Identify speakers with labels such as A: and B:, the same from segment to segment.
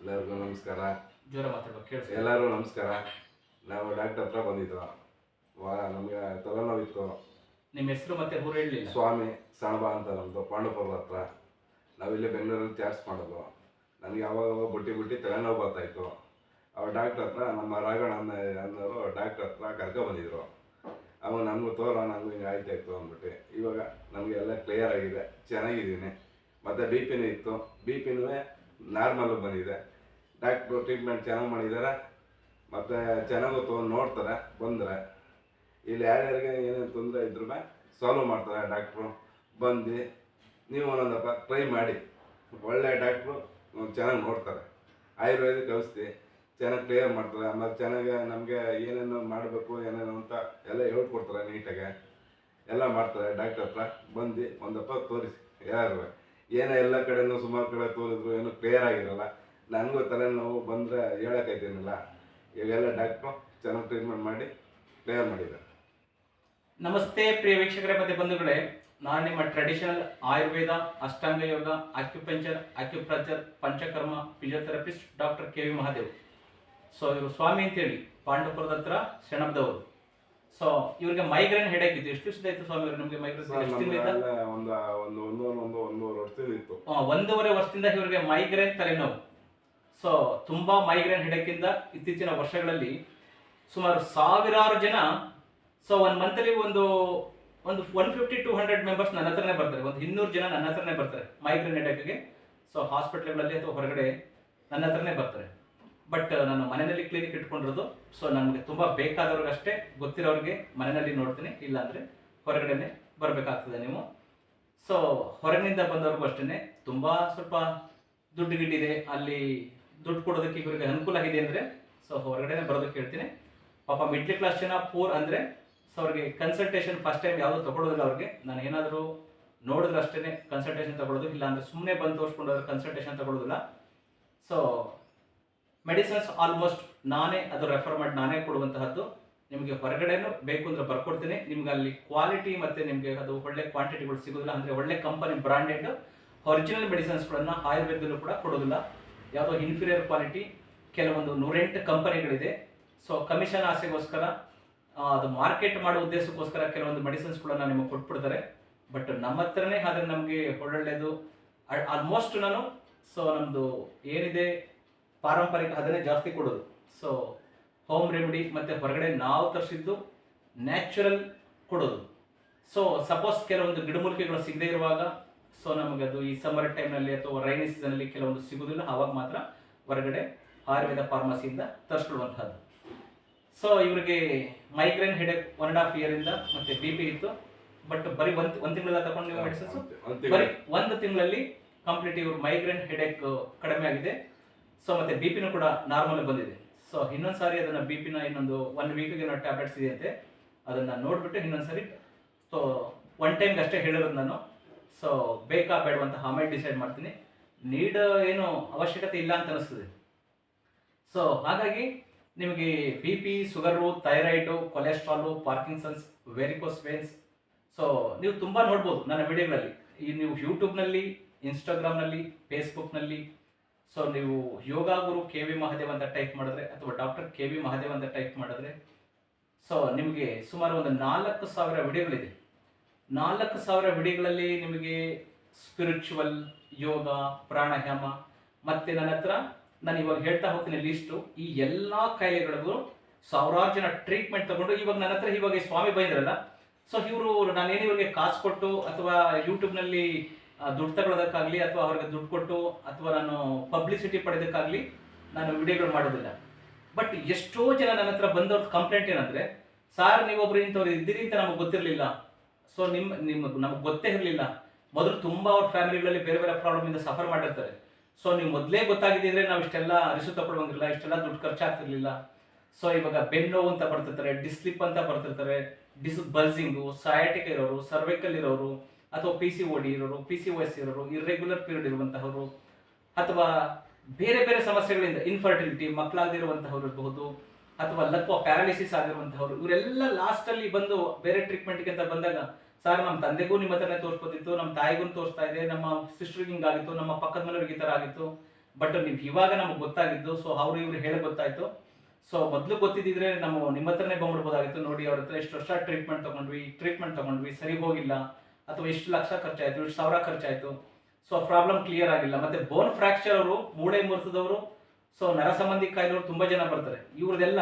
A: ಎಲ್ಲರಿಗೂ ನಮಸ್ಕಾರ.
B: ಜೋರ ಮಾತಾಡ್ಬೇಕು ಕೇಳಿಸ್
A: ಎಲ್ಲರೂ ನಮಸ್ಕಾರ. ನಾವು ಡಾಕ್ಟರ್ ಹತ್ರ ಬಂದಿದ್ದು. ವಾ ನಮಗೆ ತಲೆನೋವಿತ್ತು
B: ನಿಮ್ಮ ಹೆಸರು ಮತ್ತೆ ಊರು ಹೇಳಲಿಲ್ಲ.
A: ಸ್ವಾಮಿ ಸಣಬ ಅಂತ ನಮ್ಮದು ಪಾಂಡುಪುರದ ಹತ್ರ. ನಾವಿಲ್ಲಿ ಬೆಂಗಳೂರಲ್ಲಿ ಚಾರ್ಜ್ ಮಾಡೋದು. ನನಗೆ ಯಾವಾಗ ಬುಟ್ಟಿ ಬುಟ್ಟಿ ತಲೆನೋವು ಬರ್ತಾಯಿತ್ತು. ಅವ್ರ ಡಾಕ್ಟರ್ ಹತ್ರ ನಮ್ಮ ರಾಘಣ ಅನ್ನ ಅನ್ನೋರು ಡಾಕ್ಟರ್ ಹತ್ರ ಕರ್ಕೊ ಬಂದಿದ್ರು. ಅವಾಗ ನಮಗೂ ತೋರ ನನಗೂ ಹಿಂಗೆ ಆಯ್ತಾಯಿತ್ತು ಅಂದ್ಬಿಟ್ಟು. ಇವಾಗ ನಮಗೆ ಎಲ್ಲ ಕ್ಲಿಯರ್ ಆಗಿದೆ. ಚೆನ್ನಾಗಿದ್ದೀನಿ. ಮತ್ತು ಬಿ ಪಿನೂ ಇತ್ತು. ಬಿ ಪಿನೂ ನಾರ್ಮಲ್ ಬಂದಿದೆ. ಡಾಕ್ಟ್ರು ಟ್ರೀಟ್ಮೆಂಟ್ ಚೆನ್ನಾಗಿ ಮಾಡಿದ್ದಾರೆ ಮತ್ತು ಚೆನ್ನಾಗೂ ತೊಗೊಂಡು ನೋಡ್ತಾರೆ, ಬಂದರೆ. ಇಲ್ಲಿ ಯಾರ್ಯಾರಿಗೆ ಏನೇನು ತೊಂದರೆ ಇದ್ರೂ ಸಾಲ್ವ್ ಮಾಡ್ತಾರೆ ಡಾಕ್ಟ್ರು. ಬಂದು ನೀವು ಒಂದೊಂದಪ್ಪ ಟ್ರೈ ಮಾಡಿ. ಒಳ್ಳೆ ಡಾಕ್ಟ್ರು ಚೆನ್ನಾಗಿ ನೋಡ್ತಾರೆ. ಆಯುರ್ವೇದಿಕ್ ಔಷಧಿ, ಚೆನ್ನಾಗಿ ಕ್ಲಿಯರ್ ಮಾಡ್ತಾರೆ. ಮತ್ತು ಚೆನ್ನಾಗಿ ನಮಗೆ ಏನೇನು ಮಾಡಬೇಕು, ಏನೇನು ಅಂತ ಎಲ್ಲ ಹೇಳ್ಕೊಡ್ತಾರೆ ನೀಟಾಗೆ. ಎಲ್ಲ ಮಾಡ್ತಾರೆ ಡಾಕ್ಟರ್ ಹತ್ರ. ಬಂದು ಒಂದಪ್ಪ ತೋರಿಸಿ, ಯಾರು. ಏನೇ ಎಲ್ಲ ಕಡೆನೂ ಸುಮಾರು ಕಡೆ ತೋರಿದ್ರು, ಏನು ಕ್ಲಿಯರ್ ಆಗಿರಲ್ಲ. ನನಗೂ ತಲೆನೋವು ಬಂದರೆ ಹೇಳೋಕ್ಕೈತೇನಿಲ್ಲ ಇವೆಲ್ಲ ಡಾಕ್ಟ್ರು ಚೆನ್ನಾಗಿ ಟ್ರೀಟ್ಮೆಂಟ್ ಮಾಡಿ ಕ್ಲಿಯರ್ ಮಾಡಿದ್ದಾರೆ.
B: ನಮಸ್ತೆ ಪ್ರಿಯ ವೀಕ್ಷಕರೇ, ಮತ್ತೆ ಬಂಧುಗಳೇ. ನಾನು ನಿಮ್ಮ traditional Ayurveda, Ashtanga yoga acupuncture acupressure Panchakarma physiotherapist doctor K V Mahadev. So ಇವರು ಸ್ವಾಮಿ ಅಂತೇಳಿ, ಪಾಂಡವಪುರದ ಹತ್ರ ಸೆಣಬ್ದವರು ಸೊ ಇವ್ರಿಗೆ ಮೈಗ್ರೇನ್ ಹೆಡೇಕ್ ಇತ್ತು. ಎಷ್ಟು ದಿವಸ ಆಯ್ತು ಸ್ವಾಮಿ ನಿಮಗೆ ಮೈಗ್ರೇನ್ ಎಷ್ಟು ತಿಂಗಳಿಂದ?
A: ಒಂದು ಒಂದು ಒಂದೂವರೆ ಒಂದು ಒಂದೂವರೆ ವರ್ಷದಿಂದ ಇತ್ತು.
B: ಒಂದೂವರೆ ವರ್ಷದಿಂದ ಇವರಿಗೆ ಮೈಗ್ರೇನ್ ತಲೆನೋವು. ಸೊ ತುಂಬಾ ಮೈಗ್ರೇನ್ ಹೆಡಕ್ಕಿಂದ ಇತ್ತೀಚಿನ ವರ್ಷಗಳಲ್ಲಿ ಸುಮಾರು ಸಾವಿರಾರು ಜನ ಸೊ ಒಂದು ಮಂತಲ್ಲಿ ಒಂದು ಒಂದು one fifty to hundred members ನನ್ನ ಹತ್ರನೇ ಬರ್ತಾರೆ. ಒಂದು ಇನ್ನೂರು ಜನ ನನ್ನ ಹತ್ರನೇ ಬರ್ತಾರೆ ಮೈಗ್ರೇನ್ ಹೆಡಕ್ಗೆ ಸೊ ಹಾಸ್ಪಿಟ್ಲ್ಗಳಲ್ಲಿ ಅಥವಾ ಹೊರಗಡೆ ನನ್ನ ಹತ್ರನೇ ಬರ್ತಾರೆ. ಬಟ್ ನಾನು ಮನೆಯಲ್ಲಿ ಕ್ಲಿನಿಕ್ ಇಟ್ಕೊಂಡಿರೋದು ಸೊ ನನಗೆ ತುಂಬ ಬೇಕಾದವ್ರಿಗೆ ಅಷ್ಟೇ ಗೊತ್ತಿರೋರಿಗೆ ಮನೆಯಲ್ಲಿ ನೋಡ್ತೀನಿ, ಇಲ್ಲಾಂದರೆ ಹೊರಗಡೆನೆ ಬರಬೇಕಾಗ್ತದೆ ನೀವು. ಸೊ ಹೊರಗಿನಿಂದ ಬಂದವ್ರಿಗೂ ಅಷ್ಟೇ ತುಂಬ ಸ್ವಲ್ಪ ದುಡ್ಡು ಗಿಡ್ಡಿದೆ, ಅಲ್ಲಿ ದುಡ್ಡು ಕೊಡೋದಕ್ಕೆ ಇವರಿಗೆ ಅನುಕೂಲ ಆಗಿದೆ ಅಂದರೆ ಸೊ ಹೊರಗಡೆನೆ ಬರೋದಕ್ಕೆ ಹೇಳ್ತೀನಿ. ಪಾಪ ಮಿಡ್ಲ್ ಕ್ಲಾಸ್ ಜನ ಪೂರ್ ಅಂದರೆ ಸೊ ಅವ್ರಿಗೆ ಕನ್ಸಲ್ಟೇಷನ್ ಫಸ್ಟ್ ಟೈಮ್ ಯಾವುದೂ ತಗೊಳ್ಳೋದಿಲ್ಲ ಅವ್ರಿಗೆ. ನಾನು ಏನಾದರೂ ನೋಡಿದ್ರೆ ಅಷ್ಟೇ ಕನ್ಸಲ್ಟೇಷನ್ ತಗೊಳ್ಳೋದು ಇಲ್ಲಾಂದರೆ ಸುಮ್ಮನೆ ಬಂದು ತೋರಿಸ್ಕೊಂಡು ಅವ್ರಿಗೆ ಕನ್ಸಲ್ಟೇಷನ್ ತಗೊಳ್ಳೋದಿಲ್ಲ ಸೊ ಮೆಡಿಸಿನ್ಸ್ ಆಲ್ಮೋಸ್ಟ್ ನಾನೇ ಅದು ರೆಫರ್ ಮಾಡಿ ನಾನೇ ಕೊಡುವಂತಹದ್ದು. ನಿಮಗೆ ಹೊರಗಡೆನೂ ಬೇಕು ಅಂದ್ರೆ ಬರ್ಕೊಡ್ತೀನಿ. ನಿಮ್ಗೆ ಅಲ್ಲಿ ಕ್ವಾಲಿಟಿ ಮತ್ತೆ ನಿಮಗೆ ಅದು ಒಳ್ಳೆ ಕ್ವಾಂಟಿಟಿಗಳು ಸಿಗೋದಿಲ್ಲ ಅಂದ್ರೆ ಒಳ್ಳೆ ಕಂಪನಿ ಬ್ರಾಂಡೆಡ್ ಒರಿಜಿನಲ್ ಮೆಡಿಸಿನ್ಸ್ಗಳನ್ನು ಆಯುರ್ವೇದದಲ್ಲೂ ಕೂಡ ಕೊಡೋದಿಲ್ಲ. ಯಾವುದೋ ಇನ್ಫೀರಿಯರ್ ಕ್ವಾಲಿಟಿ ಕೆಲವೊಂದು ನೂರೆಂಟು ಕಂಪನಿಗಳಿದೆ ಸೊ ಕಮಿಷನ್ ಆಸೆಗೋಸ್ಕರ ಅದು ಮಾರ್ಕೆಟ್ ಮಾಡೋ ಉದ್ದೇಶಕ್ಕೋಸ್ಕರ ಕೆಲವೊಂದು ಮೆಡಿಸಿನ್ಸ್ಗಳನ್ನು ನಿಮಗೆ ಕೊಟ್ಬಿಡ್ತಾರೆ. ಬಟ್ ನಮ್ಮ ಹತ್ರನೇ ಆದರೆ ನಮಗೆ ಒಳ್ಳೊಳ್ಳೆದು ಆಲ್ಮೋಸ್ಟ್ ನಾನು ಸೊ ನಮ್ಮದು ಏನಿದೆ ಪಾರಂಪರಿಕ ಅದನ್ನೇ ಜಾಸ್ತಿ ಕೊಡೋದು. ಸೊ ಹೋಮ್ ರೆಮಿಡಿ ಮತ್ತು ಹೊರಗಡೆ ನಾವು ತರಿಸಿದ್ದು ನ್ಯಾಚುರಲ್ ಕೊಡೋದು. ಸೊ ಸಪೋಸ್ ಕೆಲವೊಂದು ಗಿಡಮೂಲಿಕೆಗಳು ಸಿಗದೇ ಇರುವಾಗ ಸೊ ನಮಗೆ ಅದು ಈ ಸಮ್ಮರ್ ಟೈಮ್ನಲ್ಲಿ ಅಥವಾ ರೈನಿ ಸೀಸನಲ್ಲಿ ಕೆಲವೊಂದು ಸಿಗೋದಿಲ್ಲ ಆವಾಗ ಮಾತ್ರ ಹೊರಗಡೆ ಆಯುರ್ವೇದ ಫಾರ್ಮಸಿಯಿಂದ ತರಿಸ್ಕೊಳ್ಳುವಂಥದ್ದು ಸೊ ಇವರಿಗೆ migraine headache one and half ಇಯರಿಂದ ಮತ್ತೆ ಬಿ ಪಿ ಇತ್ತು. ಬಟ್ ಬರೀ ಒಂದು ಒಂದು ತಿಂಗಳ ತಗೊಂಡು ನೀವು ಮೆಡಿಸಿನ್ಸ್ ಬರೀ ಒಂದು ತಿಂಗಳಲ್ಲಿ ಕಂಪ್ಲೀಟ್ ಇವ್ರ ಮೈಗ್ರೇನ್ ಹೆಡೆಕ್ ಕಡಿಮೆ ಆಗಿದೆ. ಸೊ ಮತ್ತೆ ಬಿ ಪಿನೂ ಕೂಡ ನಾರ್ಮಲ್ ಬಂದಿದೆ. ಸೊ ಇನ್ನೊಂದು ಸಾರಿ ಅದನ್ನ ಬಿ ಪಿನ ಇನ್ನೊಂದು ಒನ್ ವೀಕ್ಗೆ ಏನೋ ಟ್ಯಾಬ್ಲೆಟ್ಸ್ ಇದೆಯಂತೆ, ಅದನ್ನ ನೋಡ್ಬಿಟ್ಟು ಇನ್ನೊಂದು ಸಾರಿ ಸೊ ಒನ್ ಟೈಮ್ಗೆ ಅಷ್ಟೇ ಹೇಳಿರೋದು ನಾನು. ಸೊ ಬೇಕಾ ಬೇಡವಂತ ಆಮೇಲೆ ಡಿಸೈಡ್ ಮಾಡ್ತೀನಿ. ನೀಡ್ ಏನು ಅವಶ್ಯಕತೆ ಇಲ್ಲ ಅಂತ ಅನಿಸ್ತದೆ. ಸೊ ಹಾಗಾಗಿ ನಿಮಗೆ B P sugar thyroid cholesterol Parkinson's varicose veins so ನೀವು ತುಂಬ ನೋಡ್ಬೋದು ನನ್ನ ವಿಡಿಯೋಗಳಲ್ಲಿ ಈ ನೀವು ಯೂಟ್ಯೂಬ್ನಲ್ಲಿ ಇನ್ಸ್ಟಾಗ್ರಾಮ್ನಲ್ಲಿ ಫೇಸ್ಬುಕ್ನಲ್ಲಿ ಸೊ ನೀವು ಯೋಗ ಗುರು ಕೆ ವಿ ಮಹಾದೇವ್ ಅಂತ ಟೈಪ್ ಮಾಡಿದ್ರೆ ಅಥವಾ ಡಾಕ್ಟರ್ ಕೆ ವಿ ಮಹಾದೇವ್ ಅಂತ ಟೈಪ್ ಮಾಡಿದ್ರೆ ಸೊ ನಿಮಗೆ ಸುಮಾರು ಒಂದು ನಾಲ್ಕು ಸಾವಿರ ವಿಡಿಯೋಗಳಿದೆ. ನಾಲ್ಕು ಸಾವಿರ ವಿಡಿಯೋಗಳಲ್ಲಿ ನಿಮಗೆ ಸ್ಪಿರಿಚುವಲ್ ಯೋಗ, ಪ್ರಾಣಾಯಾಮ ಮತ್ತೆ ನನ್ನ ಹತ್ರ ನಾನು ಇವಾಗ ಹೇಳ್ತಾ ಹೋಗ್ತೀನಿ ಲಿಸ್ಟು ಈ ಎಲ್ಲ ಕಾಯಿಲೆಗಳಿಗೂ ಸಾವಿರಾರು ಜನ ಟ್ರೀಟ್ಮೆಂಟ್ ತಗೊಂಡು ಇವಾಗ ನನ್ನ ಹತ್ರ ಇವಾಗ ಸ್ವಾಮಿ ಬಂದಿರಲ್ಲ ಸೊ ಇವರು ನಾನೇನು ಇವರಿಗೆ ಕಾಸು ಕೊಟ್ಟು ಅಥವಾ ಯೂಟ್ಯೂಬ್ನಲ್ಲಿ ದುಡ್ಡು ತಗೊಳ್ಳೋದಕ್ಕಾಗಲಿ ಅಥವಾ ಅವ್ರಿಗೆ ದುಡ್ಡು ಕೊಟ್ಟು ಅಥವಾ ನಾನು ಪಬ್ಲಿಸಿಟಿ ಪಡೆಯೋದಕ್ಕಾಗಲಿ ನಾನು ವಿಡಿಯೋಗಳು ಮಾಡೋದಿಲ್ಲ. ಬಟ್ ಎಷ್ಟೋ ಜನ ನನ್ನ ಹತ್ರ ಬಂದವ್ರ ಕಂಪ್ಲೇಂಟ್ ಏನಂದ್ರೆ ಸಾರ್ ನೀವೊಬ್ರು ಇಂಥವ್ರು ಇದ್ದೀರಿ ಅಂತ ನಮಗೆ ಗೊತ್ತಿರಲಿಲ್ಲ. ಸೊ ನಿಮ್ಮ ನಿಮ್ಮ ನಮಗೆ ಗೊತ್ತೇ ಇರಲಿಲ್ಲ. ಮೊದಲು ತುಂಬಾ ಅವ್ರ ಫ್ಯಾಮಿಲಿಗಳಲ್ಲಿ ಬೇರೆ ಬೇರೆ ಪ್ರಾಬ್ಲಮ್ ಇಂದ ಸಫರ್ ಮಾಡಿರ್ತಾರೆ. ಸೊ ನೀವು ಮೊದಲೇ ಗೊತ್ತಾಗಿದ್ದಿದ್ರೆ ನಾವು ಇಷ್ಟೆಲ್ಲ ರಿಸು ತಗೊಳ್ಬಂಗಿಲ್ಲ ಇಷ್ಟೆಲ್ಲ ದುಡ್ಡು ಖರ್ಚಾಗ್ತಿರ್ಲಿಲ್ಲ. ಸೊ ಇವಾಗ ಬೆನ್ನು ಅಂತ ಬರ್ತಿರ್ತಾರೆ, ಡಿಸ್ಲಿಪ್ ಅಂತ ಬರ್ತಿರ್ತಾರೆ, ಡಿಸ್, ಬಲ್ಸಿಂಗು ಸಯಾಟಿಕ್ ಇರೋರು ಸರ್ವೈಕಲ್ ಇರೋರು ಅಥವಾ P C O D P C S ಇರೋರು ಇರ್ರೆಗ್ಯುಲರ್ ಪೀರಿಯಡ್ ಇರುವಂತಹವರು, ಅಥವಾ ಬೇರೆ ಬೇರೆ ಸಮಸ್ಯೆಗಳಿಂದ ಇನ್ಫರ್ಟಿಲಿಟಿ ಮಕ್ಕಳಾಗದಿರುವಂತಹವ್ರು ಇರಬಹುದು, ಅಥವಾ ಲಕ್ವ ಪ್ಯಾರಾಲಿಸಿಸ್ ಆಗಿರುವಂತಹವ್ರು, ಇವರೆಲ್ಲ ಲಾಸ್ಟ್ ಅಲ್ಲಿ ಬಂದು ಬೇರೆ ಟ್ರೀಟ್ಮೆಂಟ್ಗೆ ಅಂತ ಬಂದಾಗ, ಸರ್ ನಮ್ಮ ತಂದೆಗೂ ನಿಮ್ಮ ಹತ್ರನೇ ತೋರಿಸ್ಬೋದಿತ್ತು ನಮ್ಮ ತಾಯಿಗೂ ತೋರಿಸ್ತಾ ಇದೆ, ನಮ್ಮ ಸಿಸ್ಟರ್ಗೆ ಹಿಂಗಾಗಿತ್ತು ನಮ್ಮ ಪಕ್ಕದ ಮನೆಯವ್ರಿಗೆ ಈ ಥರ ಆಗಿತ್ತು ಬಟ್ ನೀವು ಇವಾಗ ನಮ್ಗೆ ಗೊತ್ತಾಗಿದ್ದು ಸೊ ಅವ್ರು ಇವ್ರು ಹೇಳಿ ಗೊತ್ತಾಯ್ತು. ಸೊ ಮೊದಲು ಗೊತ್ತಿದ್ದಿದ್ರೆ ನಾವು ನಿಮ್ಮ ಹತ್ರನೇ ಬಂದ್ಬಿಡ್ಬೋದಾಗಿತ್ತು. ನೋಡಿ, ಅವ್ರ ಹತ್ರ ಎಷ್ಟು ವರ್ಷ ಟ್ರೀಟ್ಮೆಂಟ್ ತಗೊಂಡ್ವಿ ಟ್ರೀಟ್ಮೆಂಟ್ ತಗೊಂಡ್ವಿ, ಸರಿ ಹೋಗಿಲ್ಲ. ಅಥವಾ ಎಷ್ಟು ಲಕ್ಷ ಖರ್ಚಾಯಿತು, ಎಷ್ಟು ಸಾವಿರ ಖರ್ಚಾಯಿತು. ಸೊ ಪ್ರಾಬ್ಲಮ್ ಕ್ಲಿಯರ್ ಆಗಿಲ್ಲ. ಮತ್ತೆ ಬೋನ್ ಫ್ರಾಕ್ಚರ್ ಅವರು, ಮೂಳೆ ಮುರಿದವರು ಸೊ ನರ ಸಂಬಂಧಿ ಕಾಯಿಲೆಯವರು ತುಂಬಾ ಜನ ಬರ್ತಾರೆ. ಇವ್ರದೆಲ್ಲ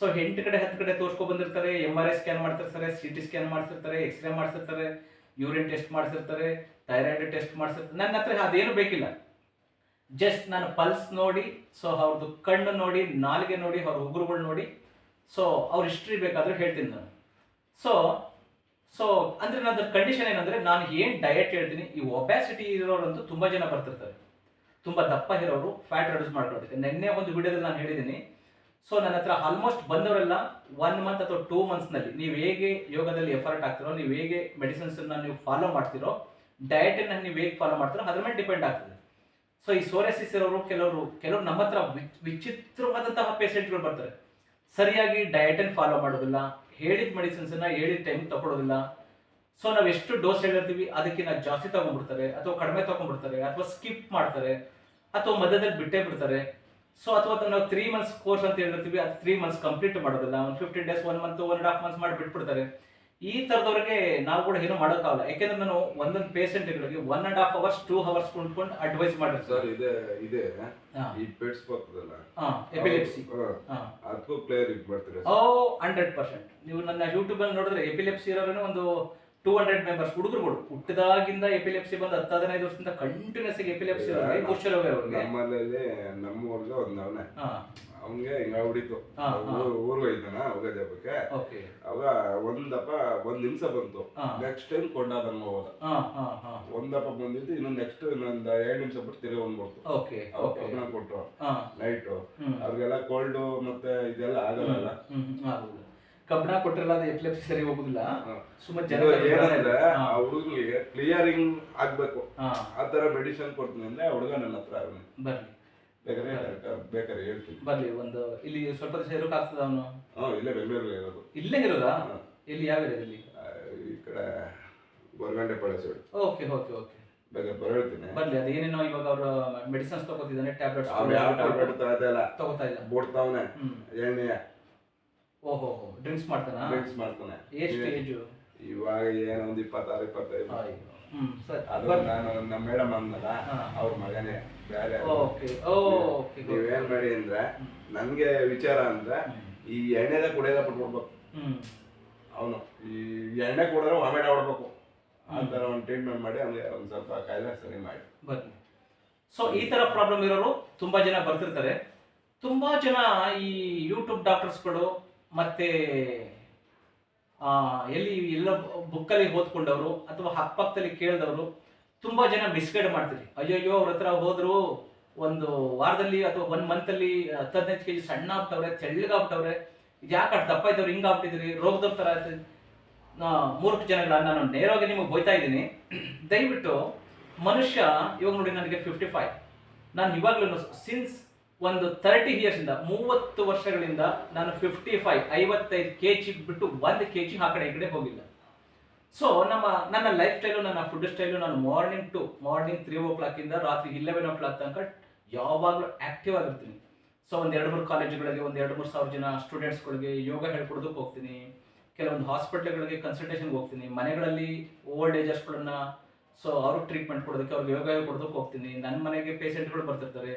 B: ಸೊ ಎಂಟು ಕಡೆ ಹತ್ತು ಕಡೆ ತೋರಿಸ್ಕೊ ಬಂದಿರ್ತಾರೆ ಎಂ ಆರ್ ಐ ಸ್ಕ್ಯಾನ್ ಮಾಡ್ತಿರ್ತಾರೆ ಸಿ ಟಿ ಸ್ಕ್ಯಾನ್ ಮಾಡ್ತಿರ್ತಾರೆ ಎಕ್ಸ್ರೇ ಮಾಡ್ತಿರ್ತಾರೆ ಯೂರಿನ್ ಟೆಸ್ಟ್ ಮಾಡ್ತಿರ್ತಾರೆ ಥೈರಾಯ್ಡ್ ಟೆಸ್ಟ್ ಮಾಡ್ತಿರ್ತಾರೆ. ನನ್ನ ಹತ್ರ ಅದೇನು ಬೇಕಿಲ್ಲ. ಜಸ್ಟ್ ನಾನು ಪಲ್ಸ್ ನೋಡಿ ಸೊ ಅವ್ರದ್ದು ಕಣ್ಣು ನೋಡಿ, ನಾಲಿಗೆ ನೋಡಿ, ಅವ್ರ ಉಗುರುಗಳು ನೋಡಿ ಸೊ ಅವ್ರ ಹಿಸ್ಟ್ರಿ ಬೇಕಾದರೂ ಹೇಳ್ತೀನಿ ನಾನು. ಸೊ ಸೊ ಅಂದ್ರೆ ನನ್ನ ಕಂಡೀಷನ್ ಏನಂದ್ರೆ ನಾನು ಏನ್ ಡಯಟ್ ಹೇಳ್ತೀನಿ, ಈ ಒಬ್ಯಾಸಿಟಿ ಇರೋರಂತೂ ತುಂಬಾ ಜನ ಬರ್ತಿರ್ತಾರೆ. ತುಂಬಾ ದಪ್ಪ ಇರೋರು ಫ್ಯಾಟ್ ರೆಡ್ಯೂಸ್ ಮಾಡ್ಕೊಳ್ತಾರೆ ನಿನ್ನೆ ಒಂದು ವಿಡಿಯೋದಲ್ಲಿ ನಾನು ಹೇಳಿದ್ದೀನಿ. ಸೊ ನನ್ನ ಹತ್ರ ಆಲ್ಮೋಸ್ಟ್ ಬಂದವರೆಲ್ಲ ಒನ್ ಮಂತ್ ಅಥವಾ ಟೂ ಮಂತ್ಸ್ನಲ್ಲಿ ನೀವು ಹೇಗೆ ಯೋಗದಲ್ಲಿ ಎಫರ್ಟ್ ಆಗ್ತಿರೋ ನೀವು ಹೇಗೆ ಮೆಡಿಸಿನ್ಸ್ ನೀವು ಫಾಲೋ ಮಾಡ್ತಿರೋ ಡಯಟ್ ನೀವು ಹೇಗೆ ಫಾಲೋ ಮಾಡ್ತಿರೋ, ಅದ್ರ ಮೇಲೆ ಡಿಪೆಂಡ್ ಆಗ್ತದೆ. ಸೊ ಈ ಸೋರೆಸಿಸ್ ಇರೋರು, ಕೆಲವರು ಕೆಲವರು ನಮ್ಮ ಹತ್ರ ವಿಚ್- ವಿಚಿತ್ರವಾದಂತಹ ಪೇಷಂಟ್ಗಳು ಬರ್ತಾರೆ. ಸರಿಯಾಗಿ ಡಯಟನ್ನು ಫಾಲೋ ಮಾಡೋದಿಲ್ಲ ಹೇಳಿದ ಮೆಡಿಸಿನ್ಸನ್ನ ಹೇಳಿದ ಟೈಮ್ ತಗೊಳ್ಳೋದಿಲ್ಲ ಸೊ ನಾವು ಎಷ್ಟು ಡೋಸ್ ಹೇಳಿರ್ತೀವಿ ಅದಕ್ಕಿಂತ ಜಾಸ್ತಿ ತಗೊಂಡ್ಬಿಡ್ತಾರೆ, ಅಥವಾ ಕಡಿಮೆ ತಗೊಂಡ್ಬಿಡ್ತಾರೆ, ಅಥವಾ ಸ್ಕಿಪ್ ಮಾಡ್ತಾರೆ, ಅಥವಾ ಮಧ್ಯದಲ್ಲಿ ಬಿಟ್ಟೇ ಬಿಡ್ತಾರೆ. ಸೊ ಅಥವಾ ನಾವು ತ್ರೀ ಮಂತ್ಸ್ ಕೋರ್ಸ್ ಅಂತ ಹೇಳಿರ್ತೀವಿ, ಅದು ತ್ರೀ ಮಂತ್ಸ್ ಕಂಪ್ಲೀಟ್ ಮಾಡೋದಿಲ್ಲ. ಒಂದು fifteen days one month one and half months ಮಾಡಿ ಬಿಟ್ಬಿಡ್ತಾರೆ. ಈ ಥರದವ್ರಿಗೆ ನಾವು ಕೂಡ ಏನು ಮಾಡೋಕ್ಕಾಗಲ್ಲ. ಯಾಕೆಂದ್ರೆ ನಾನು ಒಂದೊಂದು ಪೇಷಂಟ್ಗಳಿಗೆ one and half hours two hours ಕುಂತ್ಕೊಂಡು ಅಡ್ವೈಸ್
A: ಸರ್
B: ಮಾಡಿರ್ತಾರೆ
A: ಇದೆ. ಇದೆ. ಈ ಪೆಟ್ಸ್ ಬರ್ತದಲ್ಲ.
B: ಎಪಿಲೆಪ್ಸಿ
A: ಅದಕ್ಕೂ ಪ್ಲೇಯರ್ ಇದು ಮಾಡ್ತೀರಾ
B: ಓ ಹಂಡ್ರೆಡ್ ಪರ್ಸೆಂಟ್ ನೀವು ನನ್ನ ಯೂಟ್ಯೂಬ್ ಅಲ್ಲಿ ನೋಡಿದ್ರೆ ಎಪಿಲೆಪ್ಸಿ ಇರೋರೇ ಒಂದು ಟೂ ಹಂಡ್ರೆಡ್ ಮೆಂಬರ್ಸ್ ಹುಡುಗರುಗಳು. ಹುಟ್ಟಿದಾಗಿಂದ ಎಪಿಲೆಪ್ಸಿ ಬಂದು ಹತ್ತು ಹದಿನೈದು ವರ್ಷದಿಂದ ಕಂಟಿನ್ಯೂಸ್ ಆಗಿ ಎಪಿಲೆಪ್ಸಿ ಇರೋರಿಗೆ ಅವ್ರಿಗೆ.
A: ನಮ್ಮಲ್ಲಿ ನಮ್ಮೂರ್ಗೆ ಒಂದ್ ಅವನೇ.
B: ಹಾ.
A: ಅವನ್ಗೆ ಹಿಂಗ ಹೊಡಿತು ಊರು ಹೋಯ್ತಾನ ಅವಗ ಹಬ್ಬಕ್ಕೆ
B: ಓಕೆ.
A: ಅವಾಗ ಒಂದಪ್ಪ ಒಂದ್ ನಿಮಿಷ ಬಂತು. ನೆಕ್ಸ್ಟ್ ಟೈಮ್ ಕೊಂಡಾದಂಗ ಹೋದ ಒಂದಪ್ಪ ಬಂದಿದ್ದು ಇನ್ನೊಂದ್ ನೆಕ್ಸ್ಟ್ ಇನ್ನೊಂದ್ ಎರಡ್ ನಿಮಿಷ ಬಿಟ್ಟು ತಿರುಗಿ ಬಂದ್ಬಿಡ್ತು. ಕೊಟ್ರು.
B: ಹಾ.
A: ನೈಟು ಅವ್ರಿಗೆಲ್ಲ ಕೋಲ್ಡ್ ಮತ್ತೆ ಇದೆಲ್ಲ ಆಗಲ್ಲ.
B: ಕಬ್ಬಣ ಕೊಟ್ಟಿರಲ್ಲ ಅದು ಎಪಿಲೆಪ್ಸಿ ಸರಿ ಹೋಗುದಿಲ್ಲ.
A: ಸುಮ್ಮನೆ
B: ಜನ
A: ಏನಂದ್ರೆ. ಆ ಹುಡುಗನಿಗೆ ಕ್ಲಿಯರಿಂಗ್ ಆಗ್ಬೇಕು. ಆ ತರ ಮೆಡಿಸಿನ್ ಕೊಡ್ತೀನಿ ಅಂದ್ರೆ ಹುಡುಗ ನನ್ನ ಹತ್ರ ಅವನು
B: ಬರ್ಲಿ.
A: ಬೇಕಾದ್ರೆ ಬೇಕಾದ್ರೆ ಹೇಳ್ತೀನಿ.
B: ಬರ್ಲಿ ಒಂದು ಇಲ್ಲಿ ಸ್ವಲ್ಪ ದಿವಸ ಇರೋಕೆ ಆಗ್ತದ ಅವನು?
A: ಹ್ಞೂ ಇಲ್ಲೇ ಬೆಂಗಳೂರಲ್ಲಿ ಇರೋದು.
B: ಇಲ್ಲೇ ಇರೋದಾ? ಇಲ್ಲಿ ಯಾವ ಏರಿಯಾದಲ್ಲಿ
A: ಆ, ಈ ಕಡೆ ಸೈಡ್
B: ಓಕೆ ಓಕೆ ಓಕೆ.
A: ಬೇಕಾದ್ರೆ ಬರಳ್ತೀನಿ
B: ಬರ್ಲಿ ಅದೇನೇನೋ ಇವಾಗ ಅವ್ರ ಮೆಡಿಸಿನ್ಸ್ ತಗೋತಿದ್ದಾನೆ ಟ್ಯಾಬ್ಲೆಟ್ಸ್
A: ಯಾವ ಟ್ಯಾಬ್ಲೆಟ್ ತಗೋತಾ ಇಲ್ಲ.
B: ತಗೋತಾ ಇಲ್ಲ.
A: ಬಿಡ್ತಾವನೆ. ಎಣ್ಣೆ
B: ಓಹೋ ಡ್ರಿಂಕ್ಸ್ ಮಾಡ್ತಾನಾ?
A: ಡ್ರಿಂಕ್ಸ್ ಮಾಡ್ತಾನೆ.
B: ಎಷ್ಟು ಏಜು
A: ಇವಾಗ ಏನೋ ಒಂದು ಇಪ್ಪತ್ತಾರು ಇಪ್ಪತ್ತೈದು.
B: ಹ್ಮ್ ಸರಿ.
A: ಅದು ನಾನು ನಮ್ಮ ಮೇಡಮ್ ಅಂದಲ್ಲ. ಅವ್ರ ಮಗನೇ ಬೇರೆ
B: ಓಕೆ ಓಕೆ
A: ನೀವೇನ್ ಮಾಡಿ ಅಂದ್ರೆ ನನ್ಗೆ ವಿಚಾರ ಅಂದ್ರೆ ಈ ಎಣ್ಣೆದ ಕುಡಿಯೋದ ಬಿಟ್ಬಿಡ್ಬೇಕು
B: ಹ್ಮ್.
A: ಅವನು ಈ ಎಣ್ಣೆ ಕುಡಿದ್ರೆ ವಾಮಿಟ್ ಹೊಡ್ಬೇಕು ಆ ಥರ ಒಂದು ಟ್ರೀಟ್ಮೆಂಟ್ ಮಾಡಿ ಅವ್ನಿಗೆ ಒಂದು ಸ್ವಲ್ಪ ಕಾಯಿಲೆ ಸರಿ ಮಾಡಿ.
B: ಬರ್ಲಿ. ಸೊ ಈ ತರ ಪ್ರಾಬ್ಲಮ್ ಇರೋರು ತುಂಬಾ ಜನ ಬರ್ತಿರ್ತಾರೆ. ತುಂಬಾ ಜನ ಈ ಯೂಟ್ಯೂಬ್ ಡಾಕ್ಟರ್ಸ್ಗಳು ಮತ್ತೆ ಎಲ್ಲಿ ಎಲ್ಲ ಬುಕ್ಕಲ್ಲಿ ಓದ್ಕೊಂಡವರು ಅಥವಾ ಅಕ್ಕಪಕ್ಕದಲ್ಲಿ ಕೇಳಿದವರು ತುಂಬಾ ಜನ ಮಿಸ್ಗೈಡ್ ಮಾಡ್ತೀರಿ ಅಯ್ಯೋ ಅವ್ರ ಹತ್ರ ಹೋದ್ರು ಒಂದು ವಾರದಲ್ಲಿ ಅಥವಾ ಒನ್ ಮಂತಲ್ಲಿ ಹತ್ತು ಹದಿನೈದು ಕೆಜಿ ಸಣ್ಣ ಆಗ್ತವ್ರೆ ತೆಳ್ಳಗಾಗ್ತವ್ರೆ ಯಾಕೆ ಅಷ್ಟು ದಪ್ಪ ಇದ್ದವ್ರು, ಹಿಂಗೆ ಆಗ್ಬಿಟ್ಟಿದ್ರಿ ರೋಗದವ್ರ ಥರ ಮೂರ್ಖ ಜನಗಳ ನಾನು ನೇರವಾಗಿ ನಿಮಗೆ ಬೈತಾ ಇದ್ದೀನಿ. ದಯವಿಟ್ಟು ಮನುಷ್ಯ, ಇವಾಗ ನೋಡಿ ನನಗೆ ಫಿಫ್ಟಿ ಫೈವ್ ನಾನು ಇವಾಗಲೂ ಸಿನ್ಸ್ ಒಂದು ತರ್ಟಿ ಇಯರ್ಸಿಂದ ಮೂವತ್ತು ವರ್ಷಗಳಿಂದ ನಾನು ಫಿಫ್ಟಿ ಫೈವ್ ಐವತ್ತೈದು ಕೆ ಜಿ ಬಿಟ್ಟು ಒಂದು ಕೆ ಜಿ ಆ ಕಡೆ ಈ ಕಡೆ ಹೋಗಿಲ್ಲ. ಸೊ ನಮ್ಮ, ನನ್ನ ಲೈಫ್ ಸ್ಟೈಲು ನನ್ನ ಫುಡ್ ಸ್ಟೈಲು ನಾನು ಮಾರ್ನಿಂಗ್ ಟು ಮಾರ್ನಿಂಗ್ ತ್ರೀ ಓ ಕ್ಲಾಕಿಂದ ರಾತ್ರಿ ಇಲೆವೆನ್ ಓ ಕ್ಲಾಕ್ ತನಕ ಯಾವಾಗಲೂ ಆಕ್ಟಿವ್ ಆಗಿರ್ತೀನಿ. ಸೊ ಒಂದು ಎರಡು ಮೂರು ಕಾಲೇಜುಗಳಿಗೆ ಒಂದು ಎರಡು ಮೂರು ಸಾವಿರ ಜನ ಸ್ಟೂಡೆಂಟ್ಸ್ಗಳಿಗೆ ಯೋಗ ಹೇಳ್ಕೊಡೋದಕ್ಕೆ ಹೋಗ್ತೀನಿ. ಕೆಲವೊಂದು ಹಾಸ್ಪಿಟ್ಲ್ಗಳಿಗೆ ಕನ್ಸಲ್ಟೇಷನ್ಗೆ ಹೋಗ್ತೀನಿ. ಮನೆಗಳಲ್ಲಿ ಓಲ್ಡ್ ಏಜಸ್ಗಳನ್ನು ಸೊ ಅವ್ರಿಗೆ ಟ್ರೀಟ್ಮೆಂಟ್ ಕೊಡೋದಕ್ಕೆ, ಅವ್ರಿಗೆ ಯೋಗ ಕೊಡೋದಕ್ಕೆ ಹೋಗ್ತೀನಿ. ನನ್ನ ಮನೆಗೆ ಪೇಷಂಟ್ಗಳು ಬರ್ತಿರ್ತಾರೆ.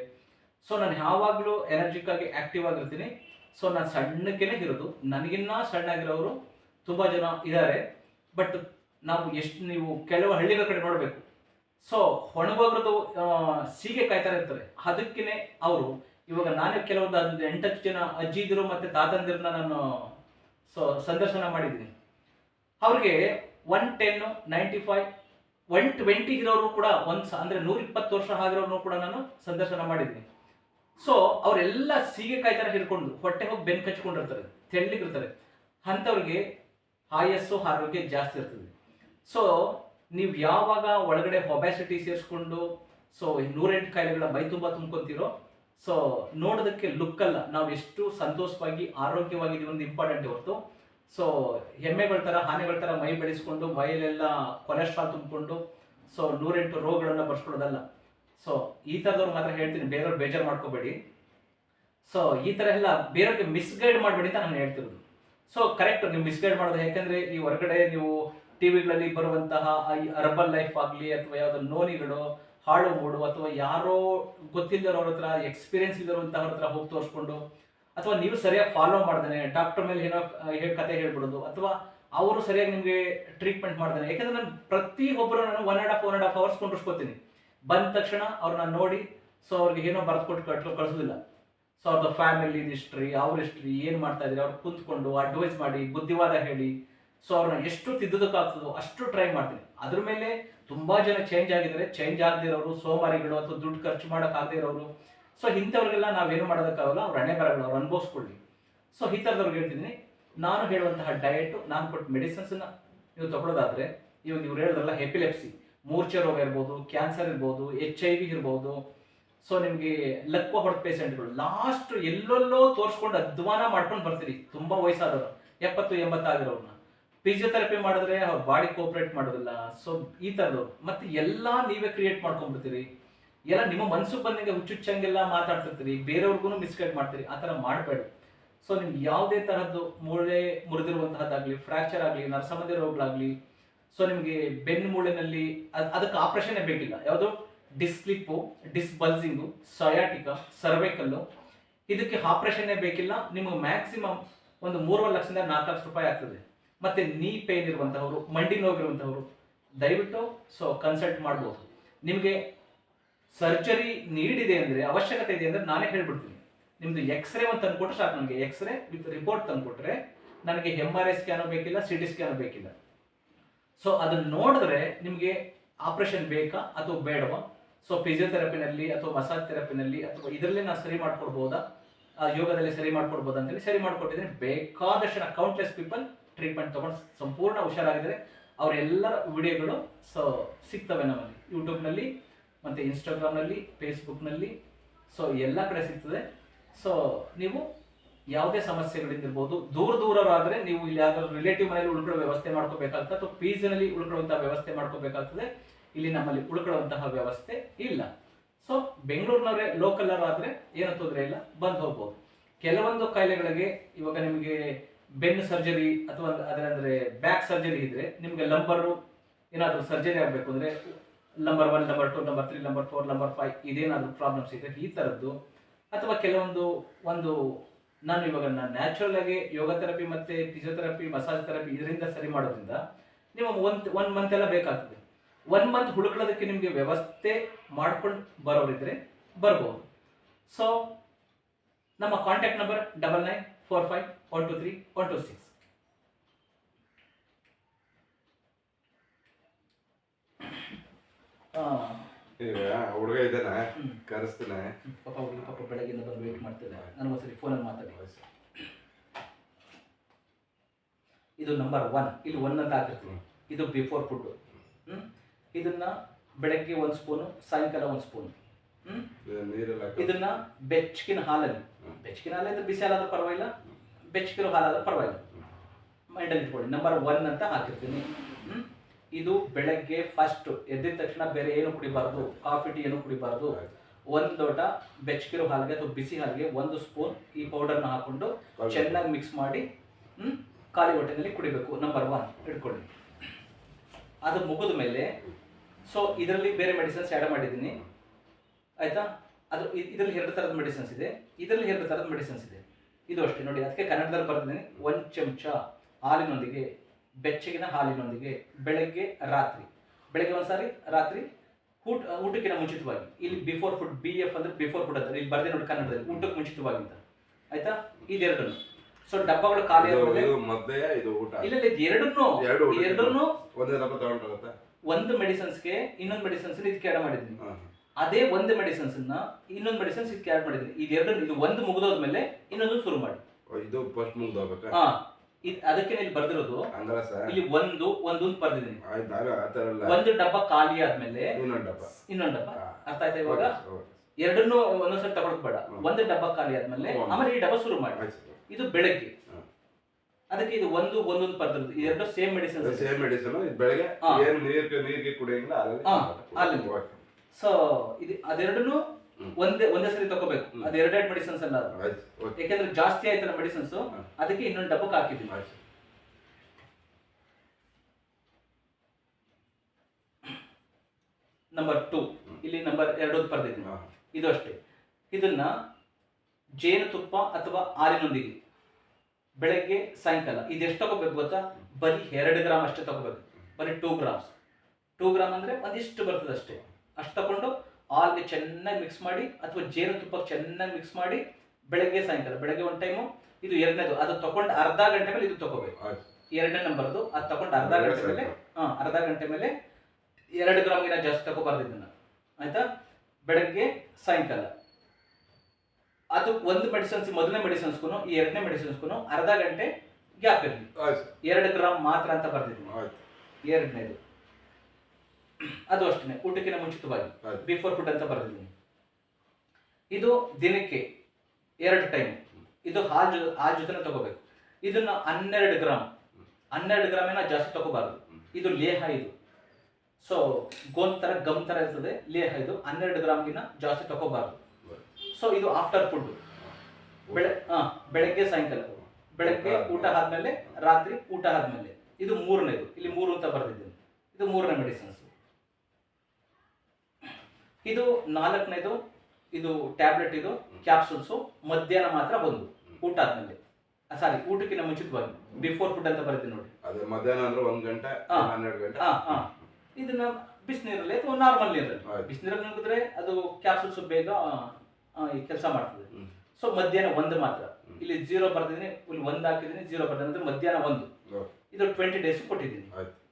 B: ಸೊ ನಾನು ಯಾವಾಗಲೂ ಎನರ್ಜಿಕ್ಕಾಗಿ ಆ್ಯಕ್ಟಿವ್ ಆಗಿರ್ತೀನಿ. ಸೊ ನಾನು ಸಣ್ಣಕ್ಕೇನೆ ಇರೋದು. ನನಗಿನ್ನ ಸಣ್ಣಾಗಿರೋರು ತುಂಬ ಜನ ಇದ್ದಾರೆ ಬಟ್ ನಾವು ಎಷ್ಟು ನೀವು ಕೆಲವು ಹಳ್ಳಿಗಳ ಕಡೆ ನೋಡಬೇಕು. ಸೊ ಒಣಗೋಗ್ರದ್ದು ಸೀಗೆ ಕಾಯ್ತಾ ಇರ್ತಾರೆ ಅದಕ್ಕೇನೆ ಅವರು, ಇವಾಗ ನಾನೇ ಕೆಲವೊಂದು ಎಂಟತ್ತು ಜನ ಅಜ್ಜಿದಿರು ಮತ್ತು ತಾತಂದಿರನ್ನ ನಾನು, ಸೊ, ಸಂದರ್ಶನ ಮಾಡಿದ್ದೀನಿ. ಅವ್ರಿಗೆ one ten ninety five one twenty ಇರೋರು ಕೂಡ ಒಂದು ಅಂದರೆ ನೂರಿಪ್ಪತ್ತು ವರ್ಷ ಆಗಿರೋರು ಕೂಡ ನಾನು ಸಂದರ್ಶನ ಮಾಡಿದ್ದೀನಿ. ಸೊ ಅವರೆಲ್ಲ ಸೀಗೆಕಾಯಿ ಥರ ಹಿಡ್ಕೊಂಡು ಹೊಟ್ಟೆ ಹೋಗಿ ಬೆನ್ನು ಕಚ್ಕೊಂಡಿರ್ತಾರೆ ತೆಳ್ಳಗಿರ್ತಾರೆ ಅಂಥವ್ರಿಗೆ ಆಯಸ್ಸು, ಆರೋಗ್ಯ ಜಾಸ್ತಿ ಇರ್ತದೆ. ಸೊ ನೀವು ಯಾವಾಗ ಒಳಗಡೆ ಒಬ್ಯಾಸಿಟಿ ಸೇರಿಸ್ಕೊಂಡು ಸೊ ನೂರೆಂಟು ಕಾಯಿಲೆಗಳ ಮೈ ತುಂಬ ತುಂಬ್ಕೊಂತೀರೋ ಸೊ ನೋಡೋದಕ್ಕೆ ಲುಕ್ ಅಲ್ಲ. ನಾವು ಎಷ್ಟು ಸಂತೋಷವಾಗಿ ಆರೋಗ್ಯವಾಗಿದ್ದೀವಿ ಒಂದು ಇಂಪಾರ್ಟೆಂಟ್ ಹೊರತು. ಸೊ ಎಮ್ಮೆಗಳ ಥರ ಆನೆಗಳ ಥರ ಮೈ ಬೆಳೆಸ್ಕೊಂಡು ಮೈಲೆಲ್ಲ ಕೊಲೆಸ್ಟ್ರಾಲ್ ತುಂಬಿಕೊಂಡು ಸೊ ನೂರೆಂಟು ರೋಗಗಳನ್ನು ಬರ್ಸ್ಕೊಳ್ಳೋದಲ್ಲ. ಸೊ ಈ ಥರದವ್ರು ಮಾತ್ರ ಹೇಳ್ತೀನಿ, ಬೇರೆಯವ್ರು ಬೇಜಾರು ಮಾಡ್ಕೋಬೇಡಿ. ಸೊ ಈ ಥರ ಎಲ್ಲ ಬೇರೆಯವ್ರಿಗೆ ಮಿಸ್ಗೈಡ್ ಮಾಡಬೇಡಿ ಅಂತ ನಾನು ಹೇಳ್ತಿರೋದು. ಸೊ ಕರೆಕ್ಟ್ ನೀವು ಮಿಸ್ಗೈಡ್ ಮಾಡೋದು ಯಾಕಂದ್ರೆ ಈ ಹೊರಗಡೆ ನೀವು ಟಿವಿಗಳಲ್ಲಿ ಬರುವಂತಹ ಈ ಅರ್ಬನ್ ಲೈಫ್ ಆಗಲಿ ಅಥವಾ ಯಾವುದೋ ನೋನಿಗಳು, ಹಾಳು ಮೂಡು ಅಥವಾ ಯಾರೋ ಗೊತ್ತಿಲ್ಲದವ್ರ ಹತ್ರ ಎಕ್ಸ್ಪೀರಿಯನ್ಸ್ ಇಲ್ಲದವ್ರ ಹತ್ರ ಹೋಗಿ ತೋರಿಸ್ಕೊಂಡು, ಅಥವಾ ನೀವು ಸರಿಯಾಗಿ ಫಾಲೋ ಮಾಡ್ದೇನೆ ಡಾಕ್ಟರ್ ಮೇಲೆ ಏನೋ ಕತೆ ಹೇಳ್ಬಿಡೋದು, ಅಥವಾ ಅವರು ಸರಿಯಾಗಿ ನಿಮಗೆ ಟ್ರೀಟ್ಮೆಂಟ್ ಮಾಡ್ದೇನೆ. ಯಾಕಂದ್ರೆ ನಾನು ಪ್ರತಿ ಒಬ್ಬರು ನಾನು one and half one and half hours ಕೊಂಡಿಸ್ಕೊತೀನಿ ಬಂದ ತಕ್ಷಣ ಅವ್ರನ್ನ ನೋಡಿ ಸೊ ಅವ್ರಿಗೆ ಏನೋ ಬರ್ದ್ಕೊಟ್ಟು ಕಟ್ಲು ಕಳಿಸೋದಿಲ್ಲ. ಸೊ ಅವ್ರದ್ದು ಫ್ಯಾಮಿಲಿ ಹಿಸ್ಟ್ರಿ ಅವ್ರ ಹಿಸ್ಟ್ರಿ ಏನು ಮಾಡ್ತಾ ಇದ್ರೆ, ಅವ್ರು ಕುಂತ್ಕೊಂಡು ಅಡ್ವೈಸ್ ಮಾಡಿ, ಬುದ್ಧಿವಾದ ಹೇಳಿ ಸೊ ಅವ್ರನ್ನ ಎಷ್ಟು ತಿದ್ದೋದಕ್ಕಾಗ್ತದೋ ಅಷ್ಟು ಟ್ರೈ ಮಾಡ್ತೀನಿ. ಅದ್ರ ಮೇಲೆ ತುಂಬಾ ಜನ ಚೇಂಜ್ ಆಗಿದ್ದಾರೆ. ಚೇಂಜ್ ಆಗದಿರೋರು ಸೋಮಾರಿಗಳು ಅಥವಾ ದುಡ್ಡು ಖರ್ಚು ಮಾಡೋಕ್ಕಾಗದೇ ಇರೋರು. ಸೊ ಇಂಥವ್ರಿಗೆಲ್ಲ ನಾವೇನು ಮಾಡೋದಕ್ಕಾಗಲ್ಲ, ಅವ್ರ ಹಣೆ ಬರಗಳು ಅವ್ರು ಅನುಭವಿಸ್ಕೊಳ್ಳಿ. ಸೊ ಈ ಥರದವ್ರಿಗೆ ಹೇಳ್ತಿದ್ದೀನಿ, ನಾನು ಹೇಳುವಂತಹ ಡಯಟ್ ನಾನು ಕೊಟ್ಟ ಮೆಡಿಸಿನ್ಸನ್ನು ನೀವು ತಗೊಳ್ಳೋದಾದರೆ ಇವಾಗ ಇವ್ರು ಹೇಳಿದ್ರಲ್ಲ ಎಪಿಲೆಪ್ಸಿ ಮೂರ್ಛೆ ರೋಗ ಇರ್ಬೋದು ಕ್ಯಾನ್ಸರ್ ಇರ್ಬೋದು ಎಚ್ ಐ ವಿ ಇರ್ಬೋದು. ಸೊ ನಿಮಗೆ ಲಕ್ವ ಹೊಡೆದ ಪೇಷಂಟ್ಗಳು ಲಾಸ್ಟ್ ಎಲ್ಲೆಲ್ಲೋ ತೋರಿಸ್ಕೊಂಡು ಅಧ್ವಾನ ಮಾಡ್ಕೊಂಡು ಬರ್ತೀರಿ, ತುಂಬಾ ವಯಸ್ಸಾದವರು, ಎಪ್ಪತ್ತು, ಎಂಬತ್ತಾಗಿರೋರ್ನ. ಫಿಸಿಯೋಥೆರಪಿ ಮಾಡಿದ್ರೆ ಅವ್ರ ಬಾಡಿ ಕೋಪರೇಟ್ ಮಾಡೋದಿಲ್ಲ. ಸೊ ಈ ಥರದವ್ರು ಮತ್ತೆ ಎಲ್ಲ ನೀವೇ ಕ್ರಿಯೇಟ್ ಮಾಡ್ಕೊಂಡ್ಬಿಡ್ತೀರಿ ಎಲ್ಲ ನಿಮ್ಮ ಮನಸ್ಸು ಬಂದಂಗೆ ಹುಚ್ಚುಚ್ಚಂಗೆಲ್ಲ ಮಾತಾಡ್ತಿರ್ತೀರಿ, ಬೇರೆಯವ್ರಿಗೂ ಮಿಸ್ಗೈಡ್ ಮಾಡ್ತೀರಿ, ಆ ಥರ ಮಾಡಬೇಡಿ. ಸೊ ನಿಮ್ಗೆ ಯಾವುದೇ ತರದ್ದು ಮೂಳೆ ಮುರಿದಿರುವಂತಹದ್ದಾಗಲಿ ಫ್ರ್ಯಾಕ್ಚರ್ ಆಗಲಿ, ನರಸಂಬಂಧಿ ರೋಗಗಳಾಗಲಿ ಸೊ ನಿಮಗೆ ಬೆನ್ನು ಮೂಳೆನಲ್ಲಿ ಅದ್- ಅದಕ್ಕೆ ಆಪರೇಷನ್ ಬೇಕಿಲ್ಲ. ಯಾವುದು? ಡಿಸ್ಲಿಪ್ಪು ಡಿಸ್ಬಲ್ಸಿಂಗು ಸಯಾಟಿಕ ಸರ್ವೈಕಲ್ಲು ಇದಕ್ಕೆ ಆಪರೇಷನ್ನೇ ಬೇಕಿಲ್ಲ. ನಿಮಗೆ ಮ್ಯಾಕ್ಸಿಮಮ್ ಒಂದು ಮೂರುವರೆ ಲಕ್ಷದಿಂದ ನಾಲ್ಕು ಲಕ್ಷ ರೂಪಾಯಿ ಆಗ್ತದೆ. ಮತ್ತೆ ನೀ ಪೇನ್ ಇರುವಂತಹವರು, ಮಂಡಿ ನೋವಿರುವಂತಹವರು ದಯವಿಟ್ಟು ಸೊ ಕನ್ಸಲ್ಟ್ ಮಾಡ್ಬೋದು. ನಿಮಗೆ ಸರ್ಜರಿ ನೀಡಿದೆ ಅಂದರೆ, ಅವಶ್ಯಕತೆ ಇದೆ ಅಂದರೆ ನಾನೇ ಹೇಳ್ಬಿಡ್ತೀನಿ. ನಿಮ್ದು ಎಕ್ಸ್ರೇ ಒಂದು ತಂದುಕೊಟ್ರೆ ಸಾಕು ನನಗೆ ಎಕ್ಸ್ರೇ ವಿತ್ ರಿಪೋರ್ಟ್ ತಂದುಕೊಟ್ರೆ, ನನಗೆ ಎಂ ಆರ್ ಐ ಸ್ಕ್ಯಾನು ಬೇಕಿಲ್ಲ ಸಿ ಟಿ ಸ್ಕ್ಯಾನು ಬೇಕಿಲ್ಲ. ಸೊ ಅದನ್ನ ನೋಡಿದ್ರೆ ನಿಮಗೆ ಆಪರೇಷನ್ ಬೇಕಾ ಅಥವಾ ಬೇಡವಾ? ಸೊ ಫಿಸಿಯೋಥೆರಪಿನಲ್ಲಿ ಅಥವಾ ಮಸಾಜ್ ಥೆರಪಿನಲ್ಲಿ ಅಥವಾ ಇದರಲ್ಲೇ ನಾನು ಸರಿ ಮಾಡ್ಕೊಡ್ಬೋದಾ? ಯೋಗದಲ್ಲಿ ಸರಿ ಮಾಡ್ಕೊಡ್ಬೋದಾ ಅಂತೇಳಿ ಸರಿ ಮಾಡ್ಕೊಟ್ಟಿದ್ರೆ ಬೇಕಾದಷ್ಟು ಕೌಂಟ್ಲೆಸ್ ಪೀಪಲ್ ಟ್ರೀಟ್ಮೆಂಟ್ ತೊಗೊಂಡು ಸಂಪೂರ್ಣ ಹುಷಾರಾಗಿದ್ದಾರೆ. ಅವರೆಲ್ಲರ ವಿಡಿಯೋಗಳು ಸೊ, ಸಿಗ್ತವೆ ನಮ್ಮಲ್ಲಿ. ಯೂಟ್ಯೂಬ್ನಲ್ಲಿ ಮತ್ತು ಇನ್ಸ್ಟಾಗ್ರಾಮ್ನಲ್ಲಿ ಫೇಸ್ಬುಕ್ನಲ್ಲಿ ಸೊ ಎಲ್ಲ ಕಡೆ ಸಿಗ್ತದೆ. ಸೊ ನೀವು ಯಾವುದೇ ಸಮಸ್ಯೆಗಳಿಂದಿರ್ಬೋದು ದೂರ ದೂರರಾದರೆ ನೀವು ಇಲ್ಲಿ ಯಾವ್ದಾದ್ರು ರಿಲೇಟಿವ್ ಮನೇಲಿ ಉಳ್ಕೊಳ್ಳೋ ವ್ಯವಸ್ಥೆ ಮಾಡ್ಕೋಬೇಕಾಗ್ತದೆ ಅಥವಾ ಪೀಸಿನಲ್ಲಿ ಉಳ್ಕೊಳ್ಳುವಂತಹ ವ್ಯವಸ್ಥೆ ಮಾಡ್ಕೋಬೇಕಾಗ್ತದೆ. ಇಲ್ಲಿ ನಮ್ಮಲ್ಲಿ ಉಳ್ಕೊಳ್ಳುವಂತಹ ವ್ಯವಸ್ಥೆ ಇಲ್ಲ. ಸೊ ಬೆಂಗಳೂರಿನವರೇ ಲೋಕಲ್ ಆದ್ರೆ ಏನು ತೊಂದರೆ ಇಲ್ಲ, ಬಂದು ಹೋಗ್ಬೋದು. ಕೆಲವೊಂದು ಕಾಯಿಲೆಗಳಿಗೆ ಇವಾಗ ನಿಮಗೆ ಬೆನ್ನು ಸರ್ಜರಿ ಅಥವಾ ಅದರಂದ್ರೆ ಬ್ಯಾಕ್ ಸರ್ಜರಿ ಇದ್ರೆ ನಿಮಗೆ ಲಂಬರು ಏನಾದರೂ ಸರ್ಜರಿ ಆಗಬೇಕು ಅಂದ್ರೆ number one number two number three number four number five ಇದೇನಾದರೂ problems ಇದೆ ಈ ಥರದ್ದು ಅಥವಾ ಕೆಲವೊಂದು ಒಂದು ನಾನು ಇವಾಗ ನಾನು ನ್ಯಾಚುರಲ್ ಆಗಿ ಯೋಗ ಥೆರಪಿ ಮತ್ತೆ ಫಿಸಿಯೋಥೆರಪಿ ಮಸಾಜ್ ಥೆರಪಿ ಇದರಿಂದ ಸರಿ ಮಾಡೋದ್ರಿಂದ ನಿಮಗೆ ಒನ್ ಒನ್ ಮಂತ್ ಎಲ್ಲ ಬೇಕಾಗ್ತದೆ. ಒನ್ ಮಂತ್ ಹುಡುಕೊಳ್ಳೋದಕ್ಕೆ ನಿಮಗೆ ವ್ಯವಸ್ಥೆ ಮಾಡ್ಕೊಂಡು ಬರೋರಿದ್ರೆ ಬರ್ಬೋದು. ಸೊ ನಮ್ಮ contact number double nine four five one two three one two six
A: ಈಗ ಹುಡುಗ ಇದ್ದಾನೆ. ಕರೆಸ್ತಾನೆ.
B: ಪಾಪ ಹುಡುಗ ಪಾಪ ಬೆಳಗ್ಗೆಯಿಂದ ಬಂದು ವೇಟ್ ಮಾಡ್ತಿದ್ದೆ ನಾನು ಒಂದ್ಸರಿ ಫೋನಲ್ಲಿ ಮಾತಾಡಿ. ಇದು ನಂಬರ್ ಒನ್ ಇಲ್ಲಿ ಒನ್ ಅಂತ ಹಾಕಿರ್ತೀನಿ. ಇದು ಬಿಫೋರ್ ಫುಡ್ ಹ್ಮ್. ಇದನ್ನ ಬೆಳಗ್ಗೆ ಒಂದು ಸ್ಪೂನು ಸಾಯಂಕಾಲ ಒಂದು ಸ್ಪೂನ್ ಇದನ್ನ ಬೆಚ್ಚಗಿನ ಹಾಲಲ್ಲಿ. ಬೆಚ್ಚಗಿನ ಹಾಲಿದ್ರೆ ಬಿಸಿ ಹಾಲಾದ್ರೂ ಪರವಾಗಿಲ್ಲ. ಬೆಚ್ಚಗಿರೋ ಹಾಲಾದ್ರೂ ಪರವಾಗಿಲ್ಲ. ಮೈಂಡಲ್ಲಿ ಇಟ್ಕೊಳ್ಳಿ. ನಂಬರ್ ಒನ್ ಅಂತ ಹಾಕಿರ್ತೀನಿ. ಇದು ಬೆಳಗ್ಗೆ ಫಸ್ಟ್ ಎದ್ದಿದ ತಕ್ಷಣ ಬೇರೆ ಏನು ಕುಡಿಬಾರ್ದು ಕಾಫಿ ಟೀ ಏನು ಕುಡಿಬಾರ್ದು. ಒಂದು ಲೋಟ ಬೆಚ್ಚಗಿರೋ ಹಾಲಿಗೆ ಅಥವಾ ಬಿಸಿ ಹಾಲಿಗೆ ಒಂದು ಸ್ಪೂನ್ ಈ ಪೌಡರ್ನ ಹಾಕೊಂಡು ಚೆನ್ನಾಗಿ ಮಿಕ್ಸ್ ಮಾಡಿ ಹ್ಮ್ ಖಾಲಿ ಹೊಟ್ಟೆನಲ್ಲಿ ಕುಡಿಬೇಕು. ನಂಬರ್ ಒನ್ ಇಟ್ಕೊಳ್ಳಿ. ಅದು ಮುಗಿದ ಮೇಲೆ ಸೊ ಇದರಲ್ಲಿ ಬೇರೆ ಮೆಡಿಸಿನ್ಸ್ ಆ್ಯಡ್ ಮಾಡಿದ್ದೀನಿ. ಆಯಿತಾ? ಅದು ಇದರಲ್ಲಿ ಎರಡು ಥರದ ಮೆಡಿಸಿನ್ಸ್ ಇದೆ. ಇದರಲ್ಲಿ ಎರಡು ಥರದ ಮೆಡಿಸಿನ್ಸ್ ಇದೆ. ಇದು ಅಷ್ಟೇ ನೋಡಿ ಅದಕ್ಕೆ ಕನ್ನಡದಲ್ಲಿ ಬರ್ತಿದ್ದೀನಿ ಒಂದು ಚಮಚ ಹಾಲಿನೊಂದಿಗೆ ಬೆಚ್ಚಗಿನ ಹಾಲಿನೊಂದಿಗೆ ಬೆಳಗ್ಗೆ ರಾತ್ರಿ. ಬೆಳಗ್ಗೆ ಒಂದ್ಸಾರಿ ರಾತ್ರಿ ಊಟ ಊಟಕ್ಕಿಂತ ಮುಂಚಿತವಾಗಿ. ಇಲ್ಲಿ ಬಿಫೋರ್ ಫುಡ್ ಬಿ ಎಫ್ ಅಂದ್ರೆ ಬಿಫೋರ್ ಫುಡ್ ಅಂತ ಇಲ್ಲಿ ಬರ್ದೇ ನೋಡಿ ಕನ್ನಡದಲ್ಲಿ ಊಟಕ್ಕೆ ಮುಂಚಿತವಾಗಿ ಅಂತ. ಆಯ್ತಾ? ಇದೆರಡನ್ನು ಸೊ ಡಬ್ಬಗಳು ಖಾಲಿ
A: ಇದು ಊಟ.
B: ಇಲ್ಲ ಇಲ್ಲ ಎರಡನ್ನು ಎರಡನ್ನೂ
A: ಒಂದೇ ತಗೊಂಡ್ರತ್ತ
B: ಒಂದು ಮೆಡಿಸನ್ಸ್ಗೆ ಇನ್ನೊಂದು ಮೆಡಿಸನ್ಸ್ ಇದಕ್ಕೆ ಆ್ಯಡ್ ಮಾಡಿದ್ದೀನಿ ಅದೇ ಒಂದು ಮೆಡಿಸನ್ಸ್ ಅನ್ನ ಇನ್ನೊಂದು ಮೆಡಿಸಿನ್ಸ್ ಇದಕ್ಕೆ ಆ್ಯಡ್ ಮಾಡಿದ್ದೀನಿ ಇದು ಎರಡನ್ನು ಇದು ಒಂದು ಮುಗಿದೋದ್ಮೇಲೆ ಇನ್ನೊಂದು ಶುರು ಮಾಡಿ.
A: ಇದು ಫಸ್ಟ್ ಮುಗ್ದು ಹೋಗ್ಬೇಕಾ
B: ಹಾ. ಇದು ಅದಕ್ಕೆ ಇಲ್ಲಿ ಬರ್ದಿರೋದು
A: ಹಂಗಲ್ಲ ಸರ್
B: ಇಲ್ಲಿ ಒಂದು ಒಂದೊಂದು ಬರ್ದಿದ್ದೀನಿ
A: ಆಯ್ತು ನಾನು ಆ ಥರ ಎಲ್ಲ
B: ಒಂದು ಡಬ್ಬ ಖಾಲಿ ಆದ್ಮೇಲೆ
A: ಡಬ್ಬ
B: ಇನ್ನೊಂದು ಡಬ್ಬ
A: ಹಾ.
B: ಅರ್ಥ ಆಯ್ತಾ ಇವಾಗ. ಎರಡನ್ನೂ ಒಂದೊಂದ್ಸರಿ ತಗೊಳಕ್ ಬೇಡ
A: ಹ್ಮ್.
B: ಒಂದು ಡಬ್ಬ ಖಾಲಿ ಆದ್ಮೇಲೆ
A: ಹ್ಮ್.
B: ಆಮೇಲೆ ಈ ಡಬ್ಬ ಶುರು ಮಾಡಿ
A: ಆಯ್ತು ಸರ್.
B: ಇದು ಬೆಳಗ್ಗೆ
A: ಹ್ಮ್.
B: ಅದಕ್ಕೆ ಇದು ಒಂದು ಒಂದೊಂದು ಬರ್ದಿರೋದು ಎರಡು ಸೇಮ್ ಮೆಡಿಸಿನ್
A: ಸೇಮ್ ಮೆಡಿಸಿನ್ ಇದು ಬೆಳಗ್ಗೆ
B: ಹಾ.
A: ಏನು ನೀರ್ಗೆ ನೀರಿಗೆ ಕುಡಿಯಂಗಿಲ್ಲ
B: ಹಾ. ಸೊ ಇದು ಅದೆರಡನ್ನು. ಒಂದೇ ಒಂದೇ ಸರಿ ತಗೋಬೇಕು. ಅದು ಎರಡೆರಡು ಮೆಡಿಸಿನ್ಸ್ ಅಲ್ಲ ಅದು.
A: ಓಕೆ.
B: ಯಾಕೆಂದ್ರೆ ಜಾಸ್ತಿ ಆಯ್ತಲ್ಲ ಮೆಡಿಸಿನ್ಸ್ ಅದಕ್ಕೆ ಇನ್ನೊಂದು ಡಬ್ಬಕ್ಕೆ
A: ಆಯ್ತು.
B: ನಂಬರ್ ಟೂ ಇಲ್ಲಿ ನಂಬರ್ ಎರಡು ಬರ್ದಿದ್ದೀನಿ.
A: ಹಾಂ.
B: ಇದು ಅಷ್ಟೇ. ಇದನ್ನ ಜೇನುತುಪ್ಪ ಅಥವಾ ಹಾಲಿನೊಂದಿಗೆ ಬೆಳಗ್ಗೆ ಸಾಯಂಕಾಲ ಇದೆಷ್ಟು ತಗೋಬೇಕು ಗೊತ್ತಾ? ಬರೀ ಎರಡು ಗ್ರಾಮ್ ಅಷ್ಟೇ ತಗೋಬೇಕು. ಬರೀ ಟೂ ಗ್ರಾಮ್ಸ್ ಟೂ ಗ್ರಾಮ್ ಅಂದ್ರೆ ಒಂದಿಷ್ಟು ಬರ್ತದೆ ಅಷ್ಟೇ ಅಷ್ಟು ತಗೊಂಡು ಹಾಲ್ಗೆ ಚೆನ್ನಾಗಿ ಮಿಕ್ಸ್ ಮಾಡಿ ಅಥವಾ ಜೇನುತುಪ್ಪಕ್ಕೆ ಚೆನ್ನಾಗಿ ಮಿಕ್ಸ್ ಮಾಡಿ ಬೆಳಗ್ಗೆ ಸಾಯಂಕಾಲ. ಬೆಳಗ್ಗೆ ಒಂದು ಟೈಮು ಇದು ಎರಡನೇದು. ಅದು ತಗೊಂಡು ಅರ್ಧ ಗಂಟೆ ಮೇಲೆ ಇದು ತಗೋಬೇಕು. ಎರಡನೇ ನಂಬರ್ದು. ಅದು ತಗೊಂಡು ಅರ್ಧ ಗಂಟೆ ಮೇಲೆ ಹಾಂ ಅರ್ಧ ಗಂಟೆ ಮೇಲೆ ಎರಡು ಗ್ರಾಮ್ಗಿನ ಜಾಸ್ತಿ ತಗೋಬಾರ್ದು ಇದನ್ನ ಆಯ್ತಾ? ಬೆಳಗ್ಗೆ ಸಾಯಂಕಾಲ. ಅದು ಒಂದು ಮೆಡಿಸಿನ್ಸ್ ಮೊದಲನೇ ಮೆಡಿಸಿನ್ಸ್ಗೂ ಈ ಎರಡನೇ ಮೆಡಿಸಿನ್ಸ್ಗೂ ಅರ್ಧ ಗಂಟೆ ಗ್ಯಾಪ್ ಇರಲಿ. ಎರಡು ಗ್ರಾಮ್ ಮಾತ್ರ ಅಂತ
A: ಆಯ್ತು.
B: ಎರಡನೇದು. ಅದು ಅಷ್ಟೇ ಊಟಕ್ಕಿಂತ ಮುಂಚಿತವಾಗಿ ಬಿಫೋರ್ ಫುಡ್ ಅಂತ ಬರೆದಿದ್ದೀನಿ. ಇದು ದಿನಕ್ಕೆ ಎರಡು ಟೈಮ್ ಇದು ಹಾಲು ಆ ಜೊತೆ ತಗೋಬೇಕು. ಇದನ್ನ ಹನ್ನೆರಡು ಗ್ರಾಮ್. ಹನ್ನೆರಡು ಗ್ರಾಮಿನ ಜಾಸ್ತಿ ತಗೋಬಾರ್ದು. ಇದು ಲೇಹ ಇದು. ಸೊ ಗೋನ್ ತರ ಗಮ್ ತರ ಇರ್ತದೆ ಲೇಹ ಇದು. ಹನ್ನೆರಡು ಗ್ರಾಮ್ಗಿನ ಜಾಸ್ತಿ ತಗೋಬಾರ್ದು. ಸೊ ಇದು ಆಫ್ಟರ್ ಫುಡ್ ಬೆಳೆ ಹಾ ಬೆಳಗ್ಗೆ ಸಾಯಂಕಾಲ. ಬೆಳಗ್ಗೆ ಊಟ ಆದ್ಮೇಲೆ ರಾತ್ರಿ ಊಟ ಆದ್ಮೇಲೆ. ಇದು ಮೂರನೇದು. ಇಲ್ಲಿ ಮೂರು ಅಂತ ಬರೆದಿದ್ದೀನಿ. ಇದು ಮೂರನೇ ಮೆಡಿಸಿನ್ಸ್ ಇದು ನಾಲ್ಕನೇದು ಇದು ಟ್ಯಾಬ್ಲೆಟ್ ಇದು ಕ್ಯಾಪ್ಸೂಲ್ಸು ಮಧ್ಯಾಹ್ನ ಮಾತ್ರ ಒಂದು ಊಟ ಆದ್ಮೇಲೆ. ಸಾರಿ ಊಟಕ್ಕಿಂತ ಮುಂಚಿತವಾಗಿ. ಬಿಫೋರ್ ಫುಡ್ ಅಂತ ಬರ್ತೀನಿ ನೋಡಿ.
A: ಅದೇ ಮಧ್ಯಾಹ್ನ ಅಂದ್ರೆ ಒಂದು ಗಂಟೆ. ಹನ್ನೆರಡು ಗಂಟೆ.
B: ಹಾ ಹಾ ಇದನ್ನ ಬಿಸಿನೀರಲ್ಲಿ ಅಥವಾ ನಾರ್ಮಲ್ ನೀರಲ್ಲಿ. ಬಿಸಿನೀರಲ್ಲಿ ನುಗ್ಗಿದ್ರೆ ಅದು ಕ್ಯಾಪ್ಸೂಲ್ಸ್ ಬೇಗ ಈ ಕೆಲಸ ಮಾಡ್ತದೆ. ಸೊ ಮಧ್ಯಾಹ್ನ ಒಂದು ಮಾತ್ರ. ಇಲ್ಲಿ ಜೀರೋ ಬರ್ತಿದ್ದೀನಿ ಇಲ್ಲಿ ಒಂದು ಹಾಕಿದ್ದೀನಿ ಜೀರೋ ಬರ್ದಿದ್ದೀನಿ ಅಂದ್ರೆ ಮಧ್ಯಾಹ್ನ ಒಂದು. ಇದು ಟ್ವೆಂಟಿ ಡೇಸ್ ಕೊಟ್ಟಿದ್ದೀನಿ.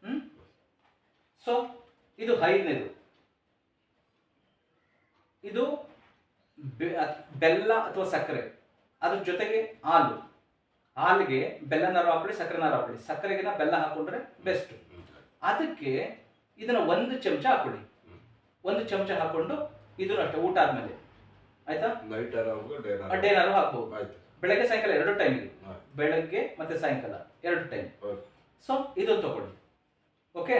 B: ಹ್ಮ್? ಸೊ ಇದು ಐದನೇದು. ಇದು ಬೆಲ್ಲ ಅಥವಾ ಸಕ್ಕರೆ. ಅದ್ರ ಜೊತೆಗೆ ಹಾಲು. ಹಾಲಿಗೆ ಬೆಲ್ಲನಾರು ಹಾಕೊಳ್ಳಿ ಸಕ್ಕರೆ ನಾರು ಹಾಕೊಳ್ಳಿ ಸಕ್ಕರೆಗಿನ ಬೆಲ್ಲ ಹಾಕೊಂಡ್ರೆ ಬೆಸ್ಟ್ ಅದಕ್ಕೆ ಇದನ್ನ ಒಂದು ಚಮಚ ಹಾಕೊಳ್ಳಿ ಒಂದು ಚಮಚ ಹಾಕೊಂಡು ಇದನ್ನು ಅಷ್ಟೇ ಊಟ ಆದ್ಮೇಲೆ. ಆಯ್ತಾ?
A: ನೈಟ್ ಆರಾಮು ಡೇ
B: ಅಡ್ಡೇನಾದ್ರು ಹಾಕ್ಬೋದು. ಬೆಳಗ್ಗೆ ಸಾಯಂಕಾಲ ಎರಡು ಟೈಮ್ ಇದೆ ಬೆಳಗ್ಗೆ ಮತ್ತೆ ಸಾಯಂಕಾಲ ಎರಡು ಟೈಮ್ ಸೊ ಇದನ್ನು ತಗೊಳ್ಳಿ. ಓಕೆ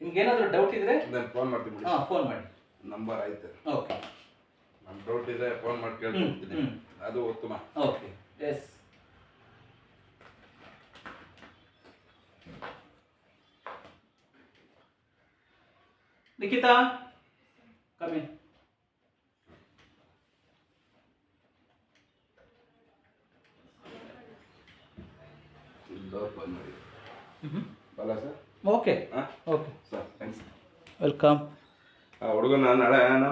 B: ನಿಮ್ಗೆ ಏನಾದರೂ ಡೌಟ್ ಇದ್ರೆ
A: ಫೋನ್ ಮಾಡ್ತೀನಿ
B: ಹಾಂ ಫೋನ್ ಮಾಡಿ.
A: ನಂಬರ್ ಆಯ್ತು.
B: ಓಕೆ.
A: ನಮ್ಮ ಡೌಟ್ ಇದ್ರೆ ಫೋನ್ ಮಾಡಿ ಕೇಳ್ತೀನಿ ಅದು ಉತ್ತಮ
B: ಓಕೆ. ಎಸ್. ನಿಖಿತಾ ಕಮ್ಮಿ okay.
A: Okay. Sir
B: thanks
A: welcome ಹುಡುಗನ ನಾಳೆ ನಾನು